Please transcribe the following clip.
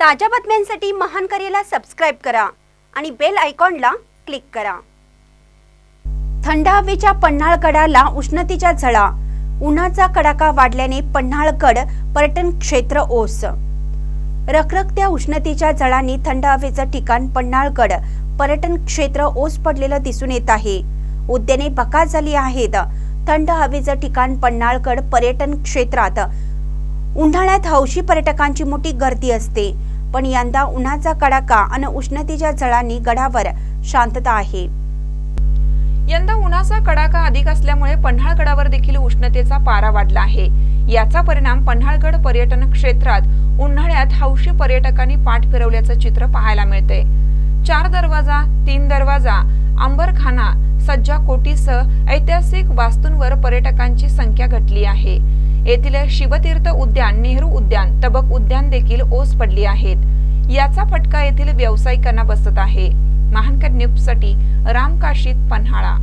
ताज्या बातम्यांसाठी महान करेला सबस्क्राईब करा आणि बेल आयकॉनला क्लिक करा. थंड हवेच्या पन्हाळगडाला उष्णतेच्या झळा. उन्हाचा कडाका वाढल्याने पन्हाळगड पर्यटन क्षेत्र ओस. रखरखत्या उष्णतेच्या झळांनी थंड हवेचं ठिकाण पन्हाळगड पर्यटन क्षेत्र ओस पडलेलं दिसून येत आहे. उद्याने बका झाली आहेत. थंड हवेचं ठिकाण पन्हाळगड पर्यटन क्षेत्रात उन्हाळ्यात हौशी पर्यटकांची मोठी गर्दी असते. पण यंदा उन्हाचा कडाका आणि उष्णतेच्या जळांनी गडावर शांतता आहे. यंदा उन्हाचा कडाका अधिक असल्यामुळे पन्हाळगडावर देखील उष्णतेचा पारा वाढला आहे. याचा परिणाम पन्हाळगड पर्यटन क्षेत्रात उन्हाळ्यात हौशी पर्यटकांनी पाठ फिरवल्याचं चित्र पाहायला मिळते चार दरवाजा तीन दरवाजा अंबरखाना सज्जा कोटीसह ऐतिहासिक वास्तूंवर पर्यटकांची संख्या घटली आहे. येथील शिवतीर्थ उद्यान नेहरू उद्यान तबक उद्यान देखील ओस पडली आहेत. याचा फटका येथील व्यावसायिकांना बसत आहे. महानकर न्यूजसाठी रामकाशीत पन्हाळा.